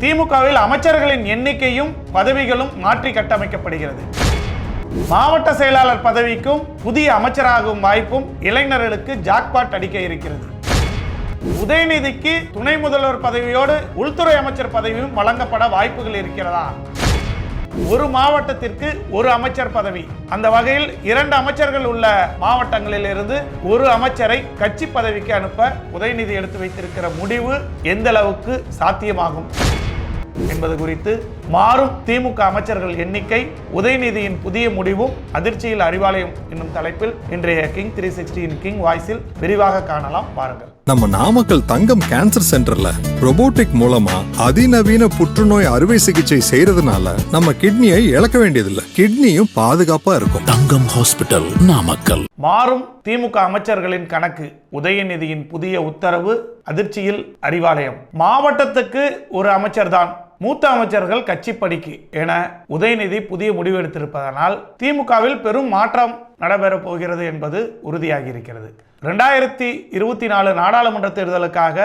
திமுகவில் அமைச்சர்களின் எண்ணிக்கையும் பதவிகளும் மாற்றி கட்டமைக்கப்படுகிறது. மாவட்ட செயலாளர் பதவிக்கும் புதிய அமைச்சராகும் வாய்ப்பும் இளைஞர்களுக்கு ஜாக்பாட் அடிக்க இருக்கிறது. உதயநிதிக்கு துணை முதல்வர் பதவியோடு உள்துறை அமைச்சர் பதவியும் வழங்கப்பட வாய்ப்புகள் இருக்கிறதா? ஒரு மாவட்டத்திற்கு ஒரு அமைச்சர் பதவி. அந்த வகையில் இரண்டு அமைச்சர்கள் உள்ள மாவட்டங்களில் இருந்து ஒரு அமைச்சரை கட்சி பதவிக்கு அனுப்ப உதயநிதி எடுத்து வைத்திருக்கிற முடிவு எந்த அளவுக்கு சாத்தியமாகும்? என்பது குறித்து மாறும் திமுக அமைச்சர்கள் எண்ணிக்கை உதயநிதியின் புதிய முடிவும் அதிர்ச்சியில் அறிவாலயம் என்னும் தலைப்பில் இன்றைய கிங் த்ரீ சிக்ஸ்டியின் கிங் வாய்ஸில் விரிவாக காணலாம். பாருங்கள் நம்ம நாமக்கல் தங்கம் கேன்சர் சென்டர்ல robotic மூலமா அதிநவீன புற்றுநோய் அறுவை சிகிச்சை செய்யறதுனால நம்ம கிட்னியை இழக்க வேண்டியதில்லை. கிட்னியும் பாதுகாப்பா இருக்கும். தங்கம் ஹாஸ்பிட்டல் நாமக்கல். மாறும் திமுக அமைச்சர்களின் கணக்கு உதயநிதியின் புதிய உத்தரவு அதிர்ச்சியில் அறிவாலயம். மாவட்டத்துக்கு ஒரு அமைச்சர்தான் மூத்த அமைச்சர்கள் கட்சி படிக்கு என உதயநிதி புதிய முடிவு எடுத்திருப்பதனால் திமுகவில் பெரும் மாற்றம் நடைபெறப் போகிறது என்பது உறுதியாகி இருக்கிறது ரெண்டாயிரத்தி இருபத்தி நாலு நாடாளுமன்ற தேர்தலுக்காக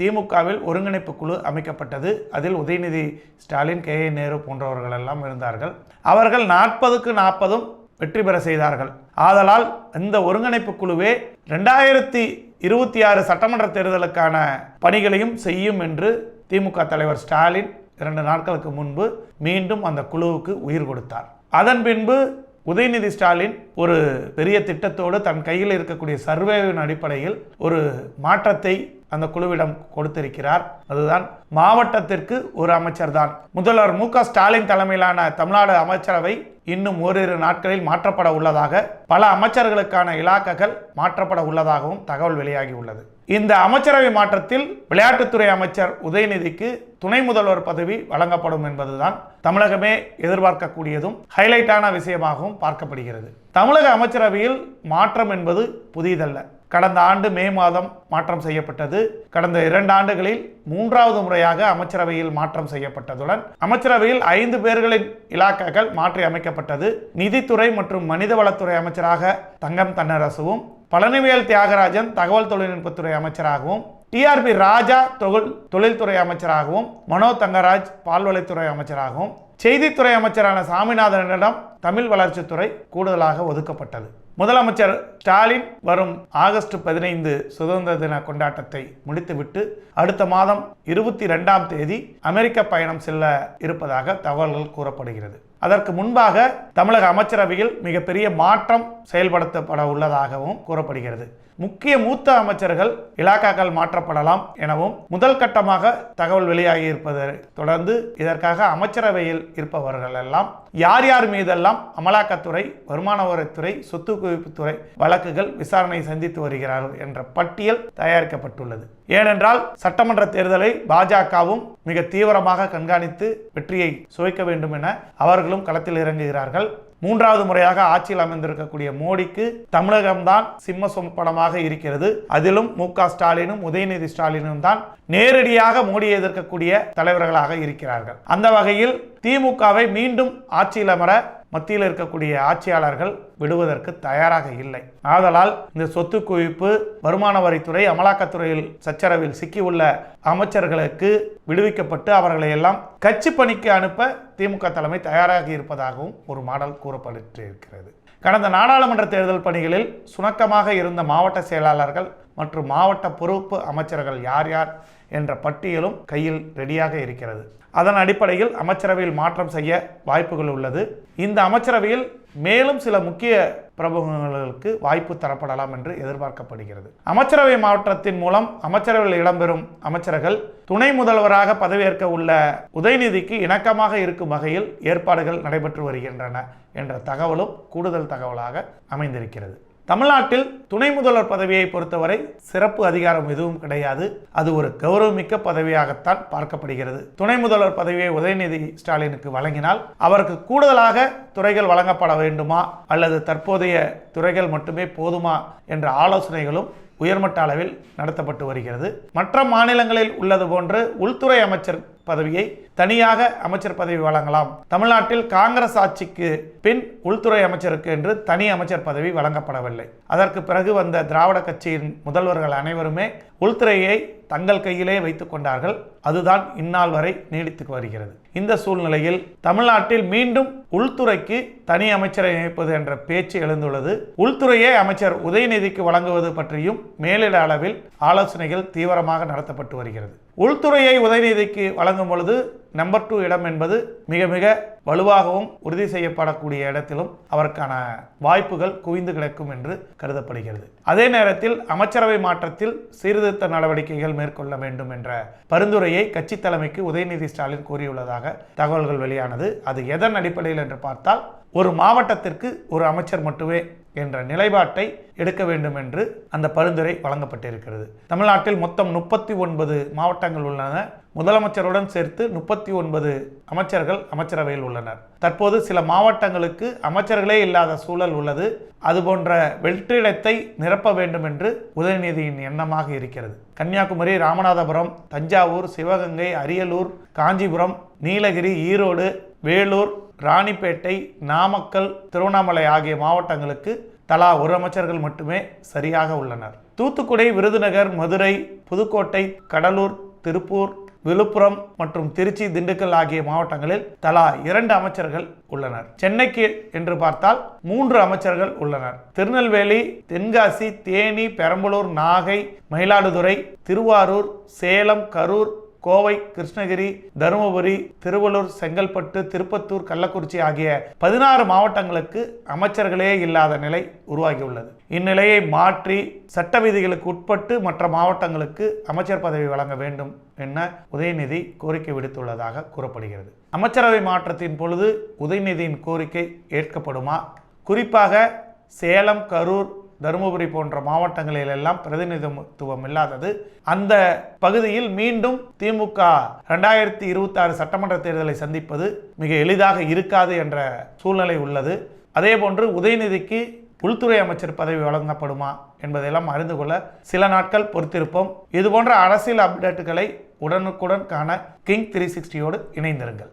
திமுகவில் ஒருங்கிணைப்பு குழு அமைக்கப்பட்டது. அதில் உதயநிதி ஸ்டாலின் கே ஏ நேரு போன்றவர்கள் எல்லாம் இருந்தார்கள். அவர்கள் நாற்பதுக்கு நாற்பதும் வெற்றி பெற செய்தார்கள். ஆதலால் இந்த ஒருங்கிணைப்பு குழுவே ரெண்டாயிரத்தி இருபத்தி ஆறு சட்டமன்ற தேர்தலுக்கான பணிகளையும் செய்யும் என்று திமுக தலைவர் ஸ்டாலின் இரண்டு நாட்களுக்கு முன்பு மீண்டும் அந்த குழுவுக்கு உயிர் கொடுத்தார். அதன் பின்பு உதயநிதி ஸ்டாலின் ஒரு பெரிய திட்டத்தோடு தன் கையில் இருக்கக்கூடிய சர்வேவின் அடிப்படையில் ஒரு மாற்றத்தை அந்த குழுவிடம் கொடுத்திருக்கிறார். அதுதான் மாவட்டத்திற்கு ஒரு அமைச்சர் தான் முதல்வர் மு க ஸ்டாலின் தலைமையிலான தமிழ்நாடு அமைச்சரவை இன்னும் ஓரிரு நாட்களில் மாற்றப்பட உள்ளதாக பல அமைச்சர்களுக்கான இலாக்காக்கள் மாற்றப்பட உள்ளதாகவும் தகவல் வெளியாகி உள்ளது. இந்த அமைச்சரவை மாற்றத்தில் விளையாட்டுத்துறை அமைச்சர் உதயநிதிக்கு துணை முதல்வர் பதவி வழங்கப்படும் என்பதுதான் தமிழகமே எதிர்பார்க்கக்கூடியதும் ஹைலைட்டான விஷயமாகவும் பார்க்கப்படுகிறது. தமிழக அமைச்சரவையில் மாற்றம் என்பது புதிதல்ல. கடந்த ஆண்டு மே மாதம் மாற்றம் செய்யப்பட்டது. கடந்த இரண்டு ஆண்டுகளில் மூன்றாவது முறையாக அமைச்சரவையில் மாற்றம் செய்யப்பட்டதுடன் அமைச்சரவையில் ஐந்து பேர்களின் இலாக்காக்கள் மாற்றி அமைக்கப்பட்டது. நிதித்துறை மற்றும் மனிதவளத்துறை அமைச்சராக தங்கம் தன்னரசுவும் பழனிவேல் தியாகராஜன் தகவல் தொழில்நுட்பத்துறை அமைச்சராகவும் டிஆர்பி ராஜா தொழில் தொழில்துறை அமைச்சராகவும் மனோ தங்கராஜ் பால்வளைத்துறை அமைச்சராகவும் செய்தித்துறை அமைச்சரான சாமிநாதனிடம் தமிழ் வளர்ச்சித்துறை கூடுதலாக ஒதுக்கப்பட்டது. முதலமைச்சர் ஸ்டாலின் வரும் ஆகஸ்ட் பதினைந்து சுதந்திர தின கொண்டாட்டத்தை முடித்துவிட்டு அடுத்த மாதம் இருபத்தி ரெண்டாம் தேதி அமெரிக்க பயணம் செல்ல இருப்பதாக தகவல்கள் கூறப்படுகிறது. அதற்கு முன்பாக தமிழக அமைச்சரவையில் மிகப்பெரிய மாற்றம் செயல்படுத்தப்பட உள்ளதாகவும் கூறப்படுகிறது. முக்கிய மூத்த அமைச்சர்கள் இலாக்காக்கள் மாற்றப்படலாம் எனவும் முதல் கட்டமாக தகவல் வெளியாகி இருப்பதை தொடர்ந்து இதற்காக அமைச்சரவையில் இருப்பவர்கள் எல்லாம் யார் யார் மீதெல்லாம் அமலாக்கத்துறை வருமான வரித்துறை சொத்து குவிப்புத்துறை வழக்குகள் விசாரணை சந்தித்து வருகிறார்கள் என்ற பட்டியல் தயாரிக்கப்பட்டுள்ளது. ஏனென்றால் சட்டமன்ற தேர்தலை பாஜகவும் மிக தீவிரமாக கண்காணித்து வெற்றியை சுவைக்க வேண்டும் என அவர்களும் களத்தில் இறங்குகிறார்கள். மூன்றாவது முறையாக ஆட்சியில் அமைந்திருக்கக்கூடிய மோடிக்கு தமிழகம்தான் சிம்ம சொப்பனமாக இருக்கிறது. அதிலும் மு க ஸ்டாலினும் உதயநிதி ஸ்டாலினும் தான் நேரடியாக மோடியை எதிர்க்கக்கூடிய தலைவர்களாக இருக்கிறார்கள். அந்த வகையில் திமுகவை மீண்டும் ஆட்சியில் அமர மத்தியில் இருக்கக்கூடிய ஆட்சியாளர்கள் விடுவதற்கு தயாராக இல்லை. ஆதலால் இந்த சொத்து குவிப்பு வருமான வரித்துறை அமலாக்கத்துறையில் சச்சரவில் சிக்கியுள்ள அமைச்சர்களுக்கு விடுவிக்கப்பட்டு அவர்களை எல்லாம் கட்சி பணிக்கு அனுப்ப திமுக தலைமை தயாராக இருப்பதாகவும் ஒரு மாடல் கூறப்பட்டு இருக்கிறது கடந்த நாடாளுமன்ற தேர்தல் பணிகளில் சுணக்கமாக இருந்த மாவட்ட செயலாளர்கள் மற்றும் மாவட்ட பொறுப்பு அமைச்சர்கள் யார் யார் என்ற பட்டியலும் கையில் ரெடியாக இருக்கிறது. அதன் அடிப்படையில் அமைச்சரவையில் மாற்றம் செய்ய வாய்ப்புகள் உள்ளது. இந்த அமைச்சரவையில் மேலும் சில முக்கிய பிரமுகர்களுக்கு வாய்ப்பு தரப்படலாம் என்று எதிர்பார்க்கப்படுகிறது. அமைச்சரவை மாற்றத்தின் மூலம் அமைச்சரவையில் இடம்பெறும் அமைச்சர்கள் துணை முதல்வராக பதவியேற்க உள்ள உதயநிதிக்கு இணக்கமாக இருக்கும் வகையில் ஏற்பாடுகள் நடைபெற்று வருகின்றன என்ற தகவலும் கூடுதல் தகவலாக அமைந்திருக்கிறது. தமிழ்நாட்டில் துணை முதல்வர் பதவியை பொறுத்தவரை சிறப்பு அதிகாரம் எதுவும் கிடையாது. அது ஒரு கௌரவமிக்க பதவியாகத்தான் பார்க்கப்படுகிறது. துணை முதல்வர் பதவியை உதயநிதி ஸ்டாலினுக்கு வழங்கினால் அவருக்கு கூடுதலாக துறைகள் வழங்கப்பட வேண்டுமா? அல்லது தற்போதைய துறைகள் மட்டுமே போதுமா? என்ற ஆலோசனைகளும் உயர்மட்ட அளவில் நடத்தப்பட்டு வருகிறது. மற்ற மாநிலங்களில் உள்ளது போன்று உள்துறை அமைச்சர் பதவியை தனியாக அமைச்சர் பதவி வழங்கலாம். தமிழ்நாட்டில் காங்கிரஸ் ஆட்சிக்கு பின் உள்துறை அமைச்சருக்கு என்று தனி அமைச்சர் பதவி வழங்கப்படவில்லை. அதற்கு பிறகு வந்த திராவிட கட்சியின் முதல்வர்கள் அனைவருமே உள்துறையை தங்கள் கையிலே வைத்துக் கொண்டார்கள். அதுதான் இந்நாள் வரை நீடித்து வருகிறது. இந்த சூழ்நிலையில் தமிழ்நாட்டில் மீண்டும் உள்துறைக்கு தனி அமைச்சரை இணைப்பது என்ற பேச்சு எழுந்துள்ளது. உள்துறையை அமைச்சர் உதயநிதிக்கு வழங்குவது பற்றியும் மேலிட அளவில் ஆலோசனைகள் தீவிரமாக நடத்தப்பட்டு வருகிறது. உள்துறையை உதயநிதிக்கு வழங்கும் பொழுது நம்பர் டூ இடம் என்பது மிக மிக வலுவாகவும் உறுதி செய்யப்படக்கூடிய இடத்திலும் அவருக்கான வாய்ப்புகள் குவிந்து கிடக்கும் என்று கருதப்படுகிறது. அதே நேரத்தில் அமைச்சரவை மாற்றத்தில் சீர்திருத்த நடவடிக்கைகள் மேற்கொள்ள வேண்டும் என்ற பரிந்துரையை கட்சி தலைமைக்கு உதயநிதி ஸ்டாலின் கூறியுள்ளதாக தகவல்கள் வெளியானது. அது எதன் அடிப்படையில் என்று பார்த்தால் ஒரு மாவட்டத்திற்கு ஒரு அமைச்சர் மட்டுமே என்ற நிலைப்பாட்டை எடுக்க வேண்டும் என்று அந்த பரிந்துரை வழங்கப்பட்டிருக்கிறது. தமிழ்நாட்டில் மொத்தம் முப்பத்தி ஒன்பது மாவட்டங்கள் உள்ளன. முதலமைச்சருடன் சேர்த்து முப்பத்தி ஒன்பது அமைச்சர்கள் அமைச்சரவையில் உள்ளனர். தற்போது சில மாவட்டங்களுக்கு அமைச்சர்களே இல்லாத சூழல் உள்ளது. அதுபோன்ற வெற்றிடத்தை நிரப்ப வேண்டும் என்று உதயநிதியின் எண்ணமாக இருக்கிறது. கன்னியாகுமரி ராமநாதபுரம் தஞ்சாவூர் சிவகங்கை அரியலூர் காஞ்சிபுரம் நீலகிரி ஈரோடு வேலூர் ராணிப்பேட்டை நாமக்கல் திருவண்ணாமலை ஆகிய மாவட்டங்களுக்கு தலா ஒரு அமைச்சர்கள் மட்டுமே சரியாக உள்ளனர். தூத்துக்குடி விருதுநகர் மதுரை புதுக்கோட்டை கடலூர் திருப்பூர் விழுப்புரம் மற்றும் திருச்சி திண்டுக்கல் ஆகிய மாவட்டங்களில் தலா இரண்டு அமைச்சர்கள் உள்ளனர். சென்னைக்கு என்று பார்த்தால் மூன்று அமைச்சர்கள் உள்ளனர். திருநெல்வேலி தென்காசி தேனி பெரம்பலூர் நாகை மயிலாடுதுறை திருவாரூர் சேலம் கரூர் கோவை கிருஷ்ணகிரி தருமபுரி திருவள்ளூர் செங்கல்பட்டு திருப்பத்தூர் கள்ளக்குறிச்சி ஆகிய பதினாறு மாவட்டங்களுக்கு அமைச்சர்களே இல்லாத நிலை உருவாகியுள்ளது. இந்நிலையை மாற்றி சட்ட விதிகளுக்கு உட்பட்டு மற்ற மாவட்டங்களுக்கு அமைச்சர் பதவி வழங்க வேண்டும் என உதயநிதி கோரிக்கை விடுத்துள்ளதாக கூறப்படுகிறது. அமைச்சரவை மாற்றத்தின் பொழுது உதயநிதியின் கோரிக்கை ஏற்கப்படுமா? குறிப்பாக சேலம் கரூர் தருமபுரி போன்ற மாவட்டங்களில் எல்லாம் பிரதிநிதித்துவம் இல்லாதது. அந்த பகுதியில் மீண்டும் திமுக ரெண்டாயிரத்தி இருபத்தி ஆறு சட்டமன்ற தேர்தலை சந்திப்பது மிக எளிதாக இருக்காது என்ற சூழ்நிலை உள்ளது. அதேபோன்று உதயநிதிக்கு உள்துறை அமைச்சர் பதவி வழங்கப்படுமா என்பதையெல்லாம் அறிந்து கொள்ள சில நாட்கள் பொறுத்திருப்போம். இதுபோன்ற அரசியல் அப்டேட்டுகளை உடனுக்குடன் காண கிங் த்ரீ சிக்ஸ்டியோடு இணைந்திருங்கள்.